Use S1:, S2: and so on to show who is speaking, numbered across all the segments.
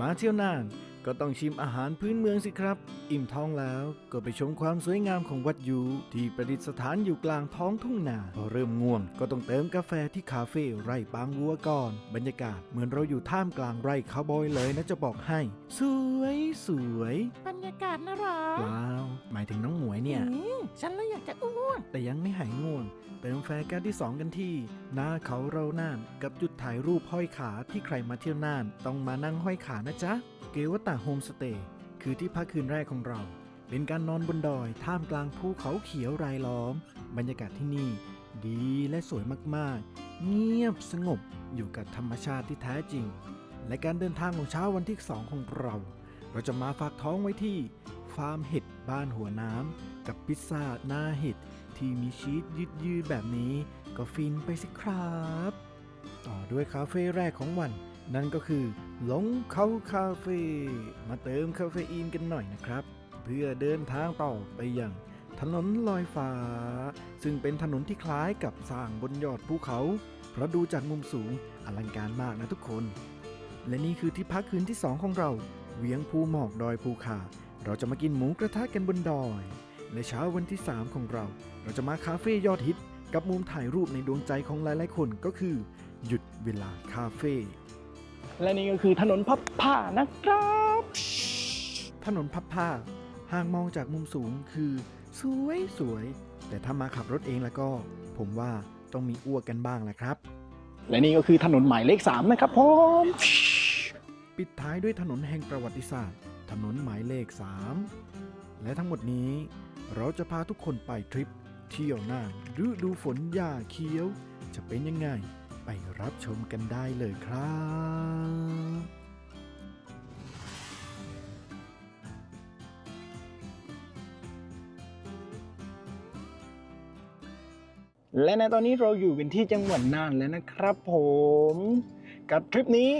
S1: มาเที่ยวน่าน ก็ต้องชิมอาหารพื้นเมืองสิครับ อิ่มท้องแล้วก็ไปชมความสวยงามของวัดยูที่ประดิษฐานอยู่กลางท้องทุ่งนาพอเริ่มง่วงก็ต้องเติมกาแฟที่คาเฟ่ไร่ปางวัวก่อน บรรยากาศเหมือนเราอยู่ท่ามกลางไร่คาวบอยเลยนะจะบอกให้ สวยสวย
S2: บรรยากาศนะหรอ
S1: เปล่าหมายถึงน้องหมวยเนี่ย
S2: อืมฉันแล้วอยากจะอ้วก
S1: แต่ยังไม่หายง่วง เติมแฟร์แก้วที่ 2 กันที่หน้าเขาเราน่าน กับจุดถ่ายรูปห้อยขาที่ใครมาเที่ยวน่าน ต้องมานั่งห้อยขานะจ๊ะ เกวตาโฮมสเตย์คือที่พักคืนแรกของเรา เป็นการนอนบนดอยท่ามกลางภูเขาเขียวรายล้อม บรรยากาศที่นี่ ดีและสวยมากๆ เงียบสงบอยู่กับธรรมชาติที่แท้จริง และการเดินทางของเช้าวันที่ 2 ของเรา เราจะมาฝากท้องไว้ที่าร์มเห็ดบ้านหัวน้ำกับพิซซ่าหน้าเห็ดที่มีชีสยืดยืดแบบนี้ ก็ฟินไปสิครับ ต่อด้วยคาเฟ่แรกของวัน นั่นก็คือหลงเขาคาเฟ่มาเติมคาเฟอีนกันหน่อยนะครับ เพื่อเดินทางต่อไปยังถนนลอยฟ้า ซึ่งเป็นถนนที่คล้ายกับสร้างบนยอดภูเขา เพราะดูจากมุมสูงอลังการมากนะทุกคน และนี่คือที่พักคืนที่ 2 ของเรา เวียงภูหมอกดอยภูคา เราจะมากินหมูกระทะกันบนดอยและเช้าวันที่ 3 ของเรา เราจะมาคาเฟ่ยอดฮิต กับมุมถ่ายรูปในดวงใจของหลายๆคนก็คือ หยุดเวลาคาเฟ่
S3: และนี่ก็คือถนนพับผ้านะครับ
S1: ถนนพับผ้าห่างมองจากมุมสูงคือ สวยสวย แต่ถ้ามาขับรถเองแล้วก็ ผมว่าต้องมีอ้วกกันบ้างแหละครับ
S3: และนี่ก็คือถนนหมายเลข 3 นะครับผม
S1: ปิดท้ายด้วยถนนแห่งประวัติศาสตร์ ถนนหมายเลข 3 และทั้งหมดนี้เราจะพาทุกคนไปทริปเที่ยวน่าฤดูฝนหญ้าเขียว จะเป็นยังไง ไปรับชมกันได้เลยครับ
S3: และในตอนนี้เราอยู่กันที่จังหวัดน่านแล้วนะครับผม กับทริปนี้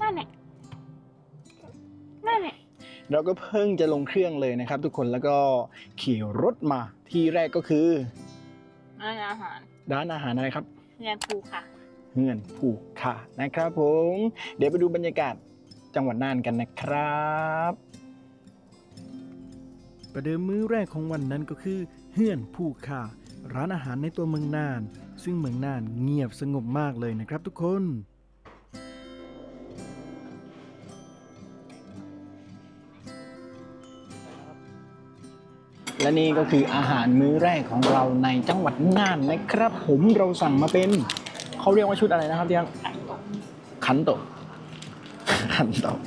S2: นั่นแหละ นั่นแหละ
S3: เราก็เพิ่งจะลงเครื่องเลยนะครับ ทุกคนแล้วก็ขี่รถมาที่แรกก็คือ
S2: ร้านอาหาร
S3: ร้านอาหารอะไรครับ
S2: เรียนภูค่ะ
S3: เฮือนผูกขานะครับ ผม เดี๋ยวไปดูบรรยากาศจังหวัดน่านกันนะครับ
S1: ประเดิมมื้อแรกของวันนั้นก็คือเฮื่อนผู้ค่าร้านอาหารในตัวเมืองน่าน ซึ่งเมืองน่านเงียบสงบมากเลยนะครับทุกคน
S3: และนี่ก็คืออาหารมื้อแรกของเราในจังหวัดน่านนะครับ ผมเราสั่งมาเป็นเขาเรียกว่าชุดอะไรนะครับที่ขันโตะขันโตะ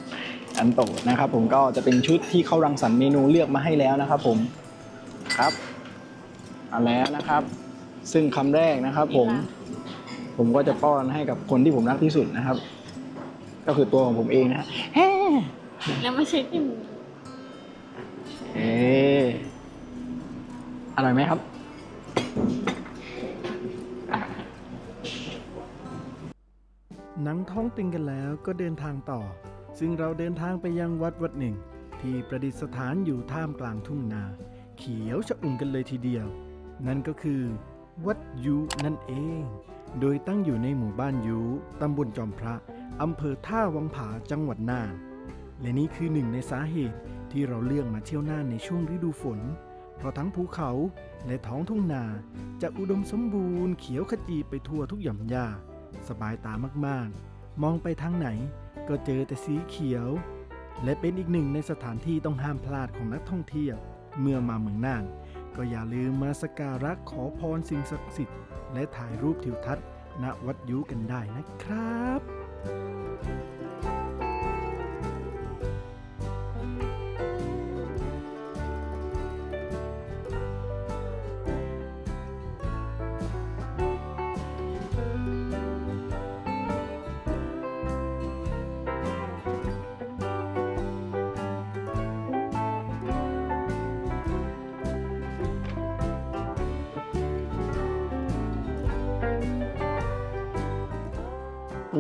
S3: ขันโตะนะครับผมก็จะเป็นชุดที่เขารังสรรค์เมนูเลือกมาให้แล้วนะครับ ผมครับเอาแล้วนะครับ ซึ่งคำแรกนะครับผมผมก็จะป้อนให้กับคนที่ผมรักที่สุดนะครับ ก็คือตัวของผมเองนะฮะแฮ่
S2: แล้วไม่ใช่ที่หมู
S3: เอ๊ะ อร่อยไหมครับ
S1: หนังท้องตึงกันแล้วก็เดินทางต่อ ซึ่งเราเดินทางไปยังวัดวัดหนึ่ง ที่ประดิษฐานอยู่ท่ามกลางทุ่งนา เขียวชอุ่มกันเลยทีเดียว นั่นก็คือวัดยูนั่นเอง โดยตั้งอยู่ในหมู่บ้านยูตำบลจอมพระ อำเภอท่าวังผาจังหวัดน่าน และนี่คือหนึ่งในสาเหตุที่เราเลือกมาเที่ยวน่านในช่วงฤดูฝน เพราะทั้งภูเขาและท้องทุ่งนาจะอุดมสมบูรณ์เขียวขจีไปทั่วทุกหย่อมหญ้า สบายตามากๆ มองไปทางไหนก็เจอแต่สีเขียว และเป็นอีกหนึ่งในสถานที่ต้องห้ามพลาดของนักท่องเที่ยว เมื่อมาเมืองน่าน ก็อย่าลืมมาสกการะขอพรสิ่งศักดิ์สิทธิ์และถ่ายรูปทิวทัศน์ณวัดยุกันได้นะครับ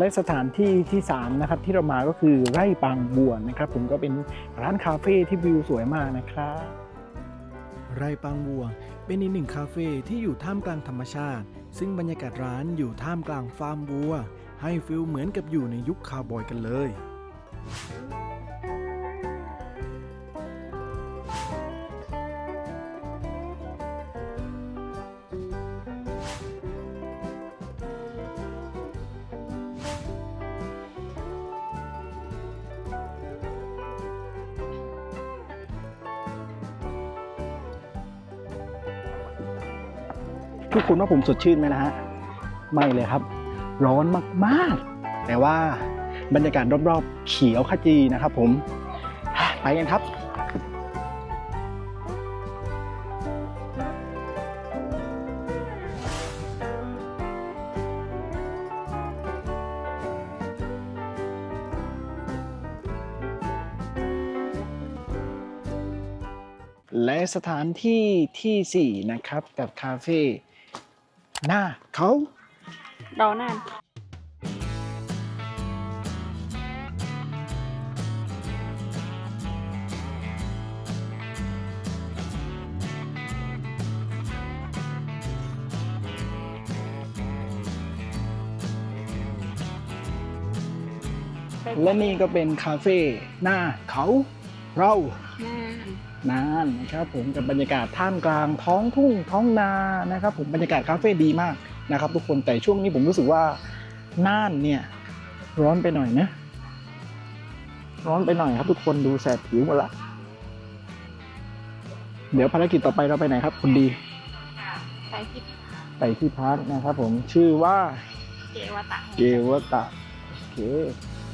S3: และสถานที่ที่3นะครับที่เรามาก็คือไร่ปางบัวนะครับผมก็เป็นร้านคาเฟ่ที่วิวสวยมากนะครับ
S1: ไร่ปางบัว เป็นอีกหนึ่งคาเฟ่ที่อยู่ท่ามกลางธรรมชาติ ซึ่งบรรยากาศร้านอยู่ท่ามกลางฟาร์มบัว ให้ฟิลเหมือนกับอยู่ในยุคคาวบอยกันเลย
S3: คนว่าผมสดชื่นไหมนะฮะ ไม่เลยครับ ร้อนมากๆ แต่ว่าบรรยากาศรอบๆ เขียวขจีนะครับผม ไปกันครับและสถานที่ที่ 4 นะครับ กับคาเฟ่ หน้าเขา
S2: รอนาน
S3: และนี่ก็เป็นคาเฟ่หน้าเขาเรา
S2: นา น
S3: นานนะครับผมกับบรรยากาศท่ามกลางท้องทุ่งท้องนานะครับผมบรรยากาศคาเฟ่ดีมากนะครับ ทุกคนแต่ช่วงนี้ผมรู้สึกว่าน่านเนี่ยร้อนไปหน่อยนะร้อนไปหน่อยครับ ทุกคนดูแสบผิวหมดละเดี๋ยวภารกิจต่อไปเราไปไหนครับ คุณดี
S2: ไปที่
S3: ไปที่พักนะครับ ผมชื่อว่า
S2: เจวตะ
S3: เกวตะโอเค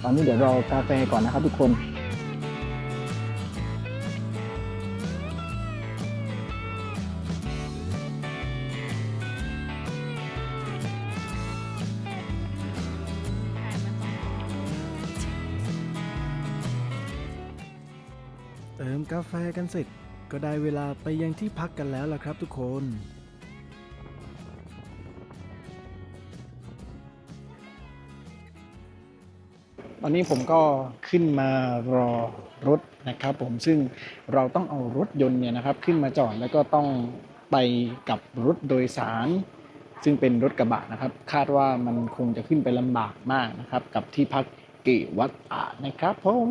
S3: ตอนนี้เดี๋ยวรอกาแฟก่อนนะครับ ทุกคน
S1: กาแฟกันเสร็จ ก็ได้เวลาไปยังที่พักกันแล้วล่ะครับทุกคน
S3: ตอนนี้ผมก็ขึ้นมารอรถนะครับผมซึ่งเราต้องเอารถยนต์เนี่ยนะครับ ขึ้นมาจอดแล้วก็ต้องไปกับรถโดยสาร ซึ่งเป็นรถกระบะนะครับ คาดว่ามันคงจะขึ้นไปลำบากมากนะครับ กับที่พักเกวัตตานะครับผม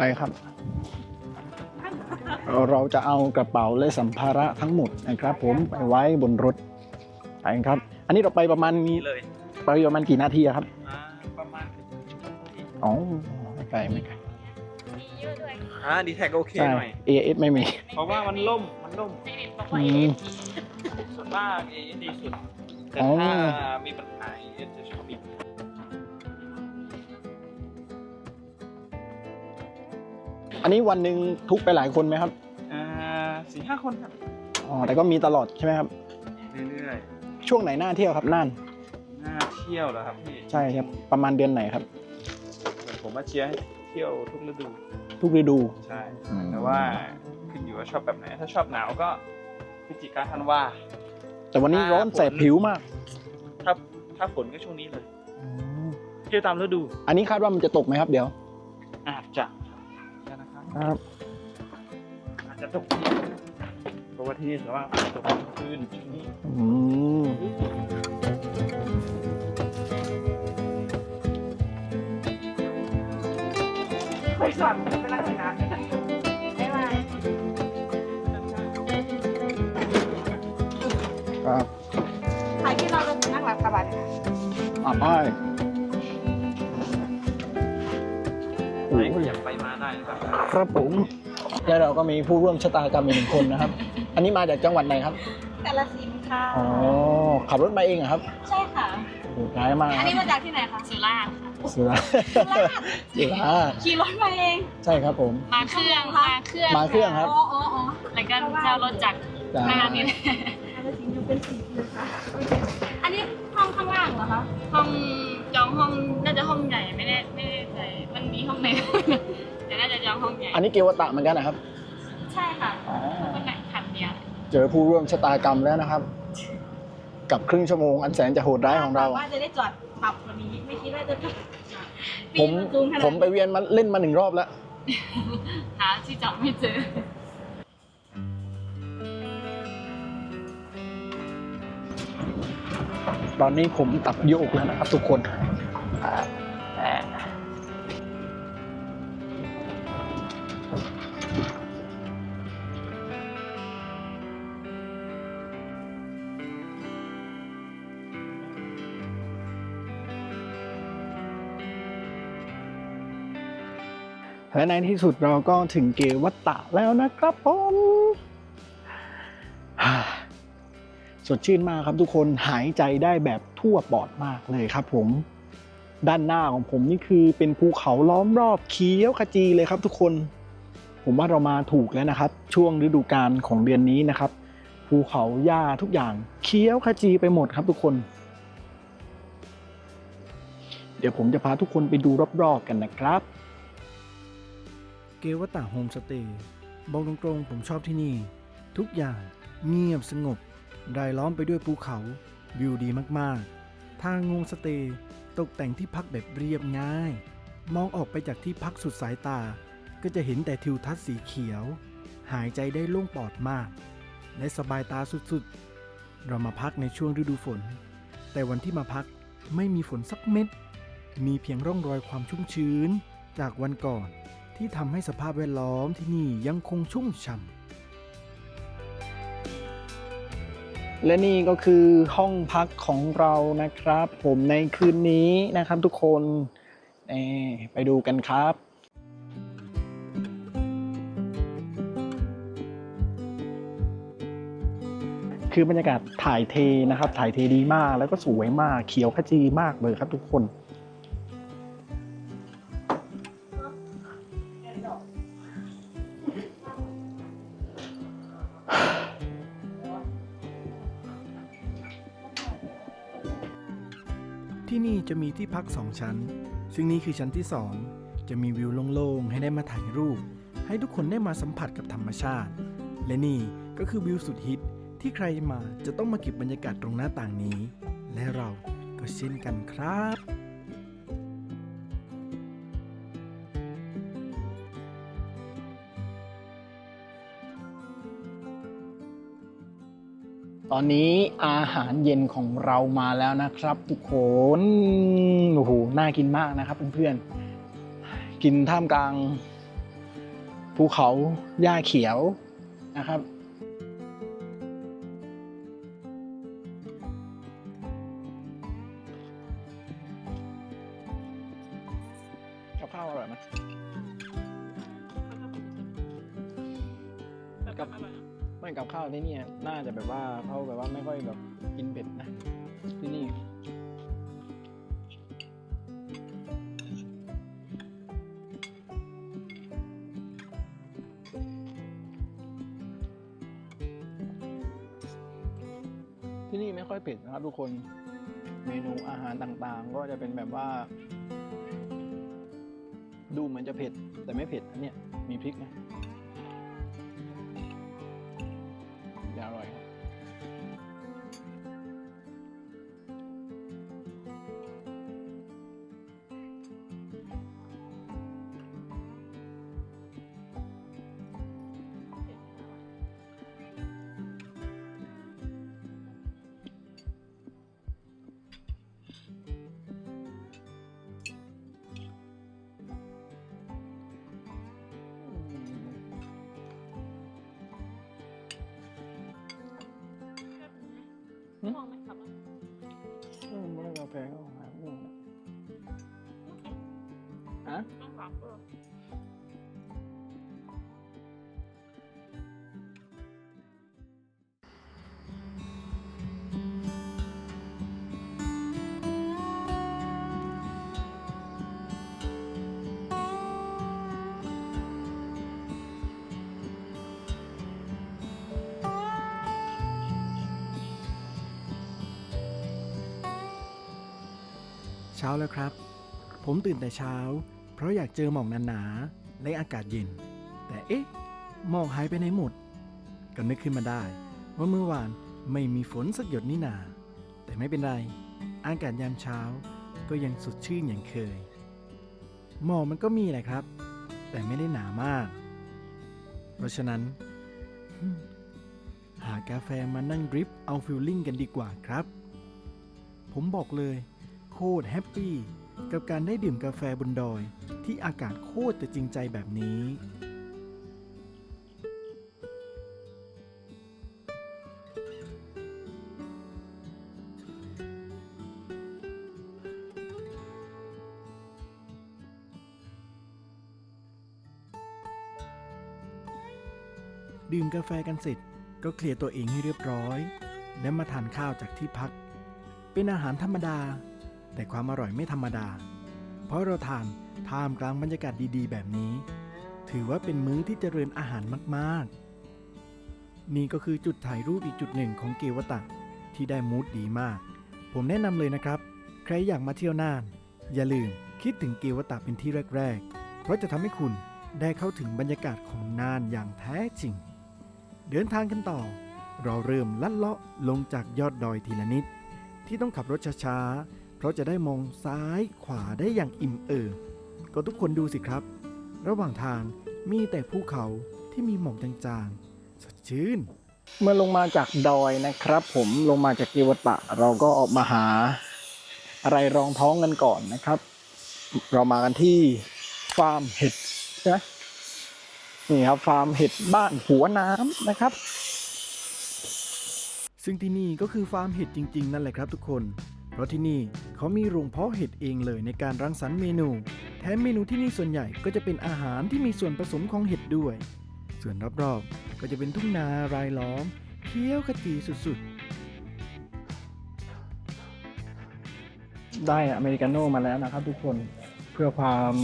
S3: ไปครับ เราจะเอากระเป๋าและสัมภาระทั้งหมดนะครับ ผมไปไว้บนรถไปครับ อันนี้เราไปประมาณนี้
S4: เลย
S3: ไปประมาณกี่นาทีอะครับ
S4: อ่าประมาณ
S3: อ๋อไม่ไกลไม่ไกล
S2: มีเยอะด้วย
S4: อ่าดีแท็กโอเค
S3: ใช่
S4: หน่อย
S3: AS ไม่มี
S4: เพราะว่ามันล่มมันล่ม
S2: ไม่เห็นบอกว่า
S3: อื
S2: เอ
S3: ม
S4: ส่วนมากเอดีสุดแต่
S3: อ๋อ
S4: ถ้ามีปัญหา อั
S3: นนี้วันหนึ่งทุกไปหลายคนไหมครับ
S4: อ่าสี่ห้าคนครับ
S3: อ๋อแต่ก็มีตลอดใช่ไหมครับ
S4: เรื่อย
S3: ช่วงไหนน่าเที่ยวครับน่าน
S4: ๆน่าเที่ยวเหรอครับพี่
S3: ใช่ครับประมาณเดือนไหนครับ
S4: เหมือนผมมาเชียร์ให้เที่ยวทุกฤดู
S3: ทุกฤดู
S4: ใช่
S3: อืม
S4: แต่ว่าขึ้นอยู่ว่าชอบแบบไหน ถ้าชอบหนาวก็พฤศจิกาธันวา
S3: แต่วันนี้
S4: อ่า
S3: ร้อนแสบผิวมาก
S4: ถ้าถ้าฝนก็ช่วงนี้เลย เที่ยวตามฤดู
S3: อันนี้คาดว่ามันจะตกไหมครับเดี๋ยว
S4: อาจจะนะ ครับ
S3: ครับ
S4: อาจจะตกที่เพราะว่าที่นี่สามารถตกกลางคืนช่วงนี้
S3: อืม
S4: ไม่สั่นไม่นั่งนาน
S2: บ๊ายบาย
S3: ครับ
S2: ถ่ายที่เราเรานั่งหลับกระบะเนี่ยนะ
S3: อ่าไป
S4: ไหนอยากไปมาได้นะ ครับ
S3: ครับผมและเราก็มีผู้ร่วมชะตากรรมอีกหนึ่งคนนะครับ อันนี้มาจากจังหวัดไหนครับ
S2: แต่ละสินค่ะ
S3: อ๋อขับรถมาเองเหรอครับ
S2: ใช่ค่ะ
S3: โอ้ร้ายมาก
S2: อันนี้มาจากที่ไหนคะสุราษฎร์ค่ะ
S3: เสือ
S2: สุราษฎร์
S3: เสือ
S2: ขี่รถมาเอง
S3: ใช่ครับผม
S2: มาเครื่องมาเครื่อง
S3: มาเครื่องครับ
S2: อ๋ออ๋ออ๋อแล้วก็เจ้ารถจักร
S3: จ้า
S2: มานี่แหละอันนี้ห้องข้างล่างเหรอคะ ห้องจองห้องน่าจะห้องใหญ่ไม่ได้ไม่ได้ใจมันมีห้องไหนแต่น่าจะจ องห้องใหญ่
S3: อันนี้เกวตะเหมือนกันนะครับ
S2: ใช่ค่ะ
S3: อ๋อ
S2: คนไหนคันเดียว
S3: เจอผู้ร่วมชะตากรรมแล้วนะครับ กับครึ่งชั่วโมงอันแสนจะโหดร้ายของเรา
S2: ว่าจะได้จอดปรับกว่านี้ไม่คิดว่าจะ
S3: ผม
S2: ปีนประตูขนาด
S3: ผมไปเวียนมาเล่นมาหนึ่งรอบแล้ว
S2: หาที่จอดไม่เจอ
S3: นตอนนี้ผมตับโยกแล้วนะครับทุกคน และในที่สุดเราก็ถึงเกวัตตะแล้วนะครับผมสดชื่นมากครับทุกคนหายใจได้แบบทั่วปอดมากเลยครับผมด้านหน้าของผมนี่คือเป็นภูเขาล้อมรอบเขียวขจีเลยครับทุกคน ผมว่าเรามาถูกแล้วนะครับ ช่วงฤดูกาลของเดือนนี้นะครับ ภูเขาหญ้าทุกอย่างเขียวขจีไปหมดครับทุกคน เดี๋ยวผมจะพาทุกคนไปดูรอบๆกันนะครับ
S1: เกวตาโฮมสเตย์บอกตรงๆผมชอบที่นี่ ทุกอย่างเงียบสงบ รายล้อมไปด้วยภูเขา วิวดีมากๆ ทางงงสเตย์ตกแต่งที่พักแบบเรียบง่าย มองออกไปจากที่พักสุดสายตา ก็จะเห็นแต่ทิวทัศน์สีเขียว หายใจได้โล่งปลอดมาก และสบายตาสุดๆ เรามาพักในช่วงฤดูฝน แต่วันที่มาพักไม่มีฝนสักเม็ด มีเพียงร่องรอยความชุ่มชื้นจากวันก่อน ที่ทำให้สภาพแวดล้อมที่นี่ยังคงชุ่มฉ่ำ
S3: และนี่ก็คือห้องพักของเรานะครับ ผมในคืนนี้นะครับทุกคนไปดูกันครับ คือบรรยากาศถ่ายเทนะครับ ถ่ายเทดีมากแล้วก็สวยมากเขียวขจีมากเลยครับทุกค
S1: น จะมีที่พัก 2 ชั้น ซึ่งนี่คือชั้นที่ 2 จะมีวิวโล่งๆ ให้ได้มาถ่ายรูป ให้ทุกคนได้มาสัมผัสกับธรรมชาติ และนี่ก็คือวิวสุดฮิตที่ใครมาจะต้องมาเก็บบรรยากาศตรงหน้าต่างนี้ และเราก็เช่นกันครับ
S3: ตอนนี้อาหารเย็นของเรามาแล้วนะครับ ทุกคนโอ้โหน่ากินมากนะครับเพื่อนๆ กินท่ามกลางภูเขาหญ้าเขียวนะครับ ที่นี่ไม่ค่อยเผ็ดนะครับทุกคนเมนูอาหารต่างๆ ก็จะเป็นแบบว่า ดูเหมือนจะเผ็ดแต่ไม่เผ็ดอันเนี่ยมีพริกนะ มม
S2: องไหมครับ
S3: อืมไม่ได้กาแฟก็หาไม่ได้ฮะ
S2: ต้องฝากเออ
S1: เช้าแล้วครับ ผมตื่นแต่เช้า เพราะอยากเจอหมอกหนาๆและอากาศเย็น แต่เอ๊ะ หมอกหายไปไหนหมด ก็นึกขึ้นมาได้ ว่าเมื่อวานไม่มีฝนสักหยดนี่นา แต่ไม่เป็นไร อากาศยามเช้าก็ยังสดชื่นอย่างเคย หมอกมันก็มีแหละครับ แต่ไม่ได้หนามาก เพราะฉะนั้น หากาแฟมานั่งดริปเอาฟิลลิ่งกันดีกว่าครับ ผมบอกเลย ตรแฮปปี้กับการได้ดื่มกาแฟบนดอย ที่อากาศโคตรจะจริงใจแบบนี้ ดื่มกาแฟกันเสร็จก็เคลียร์ตัวเองให้เรียบร้อย แล้วมาทานข้าวจากที่พัก เป็นอาหารธรรมดา แต่ความอร่อยไม่ธรรมดา เพราะเราทานท่ามกลางบรรยากาศดีๆ แบบนี้ ถือว่าเป็นมื้อที่เจริญอาหารมากๆ นี่ก็คือจุดถ่ายรูปอีกจุดหนึ่งของเกวตะที่ได้มูดดีมาก ผมแนะนำเลยนะครับ ใครอยากมาเที่ยวน่าน อย่าลืมคิดถึงเกวตะเป็นที่แรก ๆ เพราะจะทำให้คุณได้เข้าถึงบรรยากาศของน่านอย่างแท้จริง เดินทางกันต่อ เราเริ่มลัดเลาะลงจากยอดดอยทีละนิด ที่ต้องขับรถช้าๆ เพราะจะได้มองซ้ายขวาได้อย่างอิ่มเอิบก็ทุกคนดูสิครับ ระหว่างทางมีแต่ภูเขาที่มีหมอกจางๆ สดชื่น
S3: เมื่อลงมาจากดอยนะครับ ผมลงมาจากกิวตะ เราก็ออกมาหา อะไรรองท้องกันก่อนนะครับ เรามากันที่ฟาร์มเห็ดใช่ไหมนี่ครับฟาร์มเห็ดบ้านหัวน้ำนะครับ
S1: ซึ่งที่นี่ก็คือฟาร์มเห็ดจริง ๆ นั่นแหละครับทุกคน เพราะที่นี่ เขามีโรงเพาะเห็ดเองเลยในการรังสรรค์เมนู แถมเมนูที่นี่ส่วนใหญ่ก็จะเป็นอาหารที่มีส่วนผสมของเห็ดด้วย ส่วนรอบๆก็จะเป็นทุ่งนารายล้อมเขียวขจีสุด
S3: ได้อเมริกาโน่มาแล้วนะครับทุกคนเพื่อความ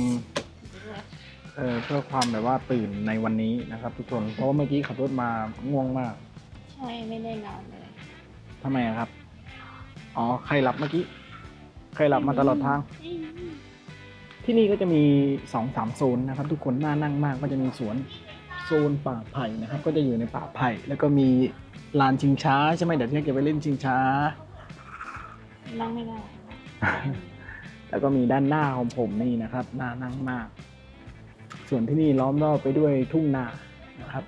S3: เอ่อเพื่อความแบบว่าตื่นในวันนี้นะครับ ทุกคนเพราะว่าเมื่อกี้ขับรถมาง่วงมาก
S2: ใช่ไม่ได้นอนเลย
S3: ทำไมอะครับ อ๋อ ใครหลับเมื่อกี้ ใครหลับมาตลอดทาง ที่นี่ก็จะมีสองสามโซนนะครับทุกคนน่านั่งมากก็จะมีสวนโซนป่าไผ่นะครับ ก็จะอยู่ในป่าไผ่แล้วก็มีลานชิงช้าใช่ไหมเดี๋ยวที่จะไปเล่นชิงช้า
S2: นั่งไม่ได้
S3: แล้วก็มีด้านหน้าของผมนี่นะครับน่านั่งมาก ส่วนที่นี่ล้อมรอบไปด้วยทุ่งนานะครับ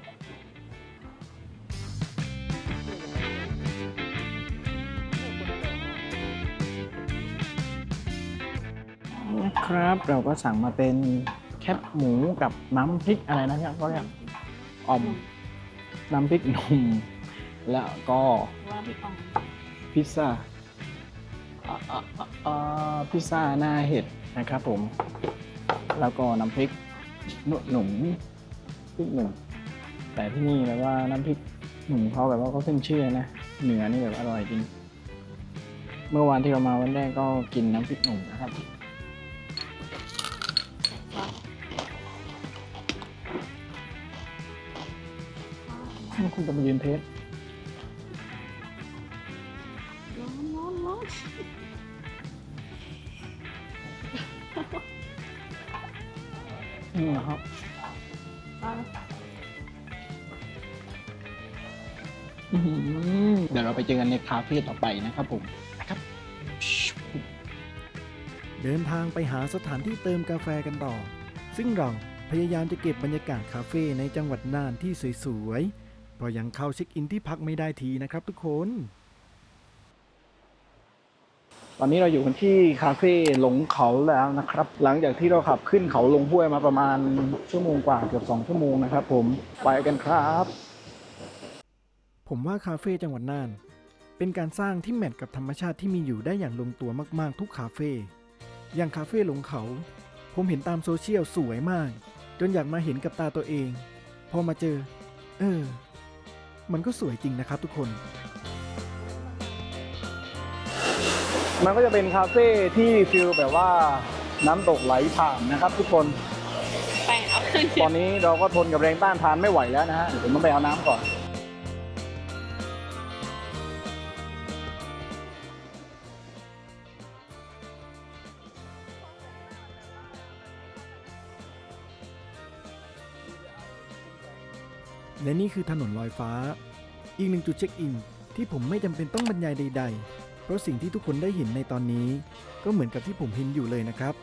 S3: ครับ เราก็สั่งมาเป็นแคบหมูกับน้ำพริกอะไรนะครับก็เรียกอ่อมน้ำพริกหนุ่มแล้วก็
S2: ว่าพี่ปอง
S3: พิซซ่าอ่าอ่าอ่าอ่าพิซซ่าหน้าเห็ดนะครับผม แล้วก็น้ำพริกหนุ่มหนุ่มพริกหนุ่มแต่ที่นี่แบบว่าน้ำพริกหนุ่มเขาแบบว่าเขาขึ้นชื่อนะเนื้อนี่แบบอร่อยจริง เมื่อวานที่เรามาวันแรกก็กินน้ำพริกหนุ่มนะครับ คุณจะมายืนเทส
S2: ร้อนร้อนร้อน
S3: นี่นะครับ
S2: ร้อน
S3: อื้อหือเดี๋ยวเราไปเจอกันในคาเฟ่ต่อไปนะครับผมนะครับ
S1: ๆ เดินทางไปหาสถานที่เติมกาแฟกันต่อ ซึ่งเราพยายามจะเก็บบรรยากาศคาเฟ่ในจังหวัดน่านที่สวยๆเพราะยังเข้าเช็คอินที่พักไม่ได้ทีนะครับทุกคน
S3: ตอนนี้เราอยู่กันที่คาเฟ่หลงเขาแล้วนะครับ หลังจากที่เราขับขึ้นเขาลงห้วยมาประมาณชั่วโมงกว่าเกือบสองชั่วโมงนะครับ ผมไปกันครับ
S1: ผมว่าคาเฟ่จังหวัดน่าน เป็นการสร้างที่แมทกับธรรมชาติที่มีอยู่ได้อย่างลงตัวมากๆทุกคาเฟ่ อย่างคาเฟ่หลงเขา ผมเห็นตามโซเชียลสวยมาก จนอยากมาเห็นกับตาตัวเอง พอมาเจอ เออ มันก็สวยจริงนะครับทุกคน
S3: มันก็จะเป็นคาเฟ่ที่ฟิลแบบว่าน้ำตกไหลผ่านนะครับ ทุกคน
S2: ไปเอาเครื่อง
S3: ตอนนี้เราก็ทนกับแรงต้านทานไม่ไหวแล้วนะฮะเดี๋ยวผมต้องไปเอาน้ำก่อน
S1: และนี่คือถนนลอยฟ้า อีกหนึ่งจุดเช็คอินที่ผมไม่จำเป็นต้องบรรยายใด ๆ เพราะสิ่งที่ทุกคนได้เห็นในตอนนี้ ก็เหมือนกับที่ผมเห็นอยู่เลยนะครับ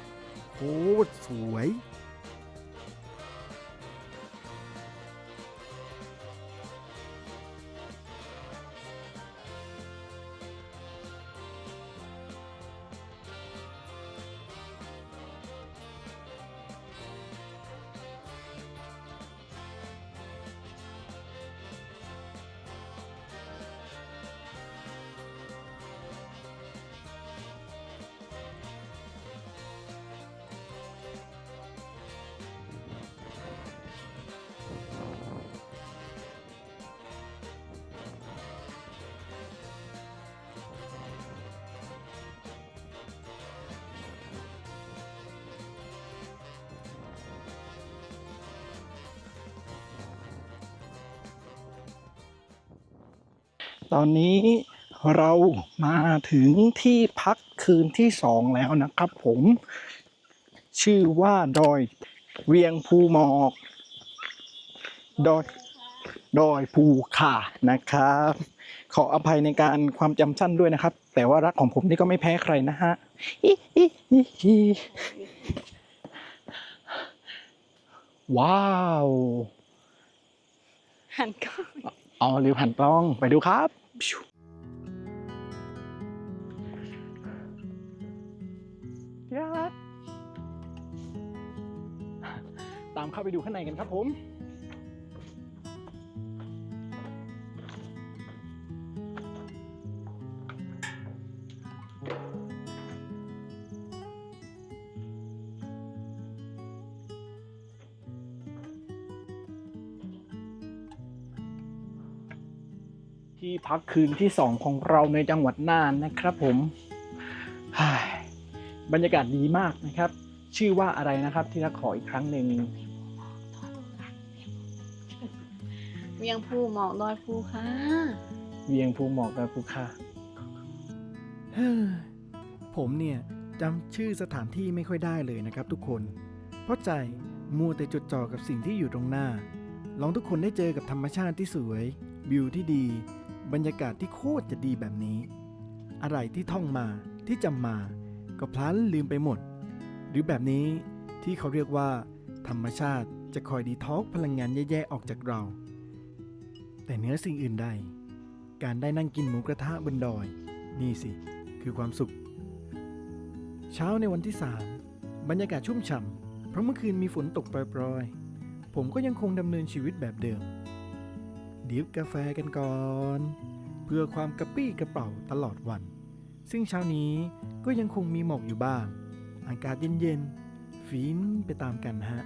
S1: โคตรสวย
S3: ตอนนี้เรามาถึงที่พักคืนที่สองแล้วนะครับผม ชื่อว่าดอยเวียงภูหมอก ดอยดอยภูขานะครับ ขออภัยในการความจำสั้นด้วยนะครับ แต่ว่ารักของผมนี่ก็ไม่แพ้ใครนะฮะอิอิอิอิว้าว
S2: หันกล้อง
S3: เอาลืมหันกล้องไปดูครับ ที่รักตามเข้าไปดูข้างในกันครับผม พักคืนที่สองของเราในจังหวัดน่านนะครับผมฮ่ายบรรยากาศดีมากนะครับ ชื่อว่าอะไรนะครับที่รักขออีกครั้งหนึ่ง
S2: เวียงภูหมอกดอยภูค่ะ
S3: เวียงภูหมอกดอยภูคา
S1: เฮ้อผมเนี่ยจำชื่อสถานที่ไม่ค่อยได้เลยนะครับทุกคน เพราะใจมัวแต่จดจ่อกับสิ่งที่อยู่ตรงหน้า ลองทุกคนได้เจอกับธรรมชาติที่สวย วิวที่ดี บรรยากาศที่โคตรจะดีแบบนี้ อะไรที่ท่องมาที่จำมา ก็พลั้นลืมไปหมด หรือแบบนี้ที่เขาเรียกว่า ธรรมชาติจะคอยดีท็อกพลังงานแย่ๆออกจากเรา แต่เนื้อสิ่งอื่นใด การได้นั่งกินหมูกระทะบนดอย นี่สิ คือความสุข เช้าในวันที่ 3 บรรยากาศชุ่มฉ่ำเพราะเมื่อคืนมีฝนตกปรอยๆ ผมก็ยังคงดำเนินชีวิตแบบเดิม ดิฟกาแฟกันก่อน เพื่อความกระปี้กระเป๋าตลอดวัน ซึ่งเช้านี้ก็ยังคงมีหมอกอยู่บ้าง อากาศเย็นๆฟินไปตามกันฮะ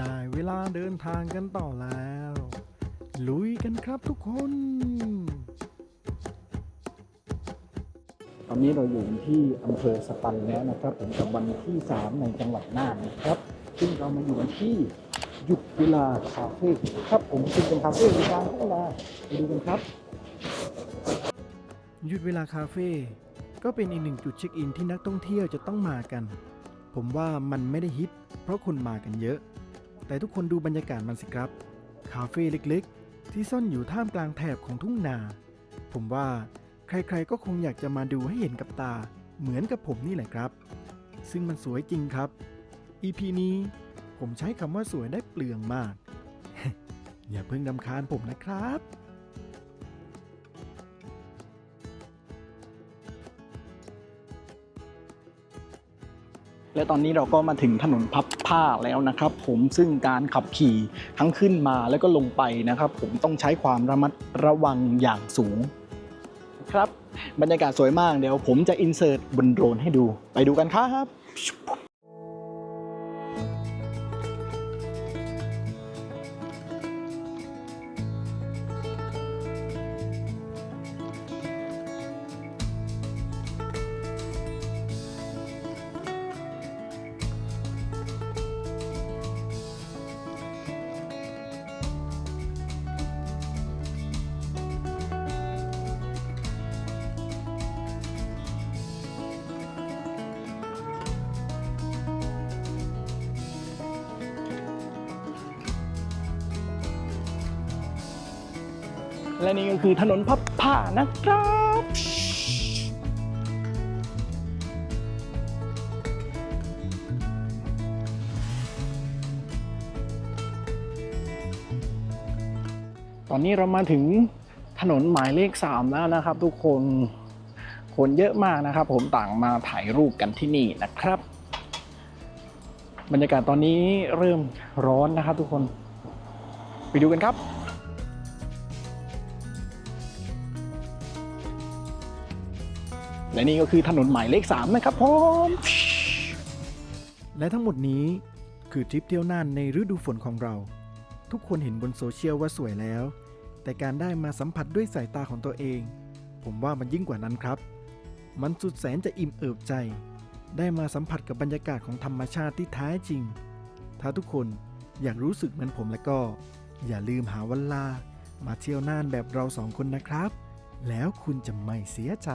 S1: ได้เวลาเดินทางกันต่อแล้ว ลุยกันครับทุกคน
S3: ตอนนี้เราอยู่ที่อำเภอสปันแล้วนะครับผมกับวันที่3ในจังหวัดน่านนะครับ ซึ่งเรามาอยู่ที่หยุดเวลาคาเฟ่ครับผมซึ่งเป็นคาเฟ่ในกลางทุ่งนาไปดูกันครับ
S1: หยุดเวลาคาเฟ่ก็เป็นอีกหนึ่งจุดเช็คอินที่นักท่องเที่ยวจะต้องมากัน ผมว่ามันไม่ได้ฮิตเพราะคนมากันเยอะ แต่ทุกคนดูบรรยากาศมันสิครับ คาเฟ่เล็กๆ ที่ซ่อนอยู่ท่ามกลางแถบของทุ่งนา ผมว่าใครๆ ก็คงอยากจะมาดูให้เห็นกับตา เหมือนกับผมนี่แหละครับ ซึ่งมันสวยจริงครับ EP นี้ผมใช้คำว่าสวยได้เปลืองมาก อย่าเพิ่งดำคาญผมนะครับ
S3: และตอนนี้เราก็มาถึงถนนพับผ้าแล้วนะครับ ผมซึ่งการขับขี่ทั้งขึ้นมาแล้วก็ลงไปนะครับ ผมต้องใช้ความระมัดระวังอย่างสูง ครับ บรรยากาศสวยมากเดี๋ยวผมจะอินเสิร์ตบนโดรนให้ดู ไปดูกันครับ และนี่ก็คือถนนพับผ้านะครับตอนนี้เรามาถึงถนนหมายเลข 3 แล้วนะครับ ทุกคนคนเยอะมากนะครับ ผมต่างมาถ่ายรูปกันที่นี่นะครับ บรรยากาศตอนนี้เริ่มร้อนนะครับ ทุกคน ไปดูกันครับ และนี่ก็คือถนนหมายเลข 3 นะครับผม
S1: และทั้งหมดนี้คือทริปเที่ยวน่านในฤดูฝนของเรา ทุกคนเห็นบนโซเชียลว่าสวยแล้ว แต่การได้มาสัมผัสด้วยสายตาของตัวเอง ผมว่ามันยิ่งกว่านั้นครับ มันสุดแสนจะอิ่มเอิบใจ ได้มาสัมผัสกับบรรยากาศของธรรมชาติที่แท้จริง ถ้าทุกคนอยากรู้สึกเหมือนผมแล้วก็ อย่าลืมหาวันลา มาเที่ยวน่านแบบเราสองคนนะครับ แล้วคุณจะไม่เสียใจ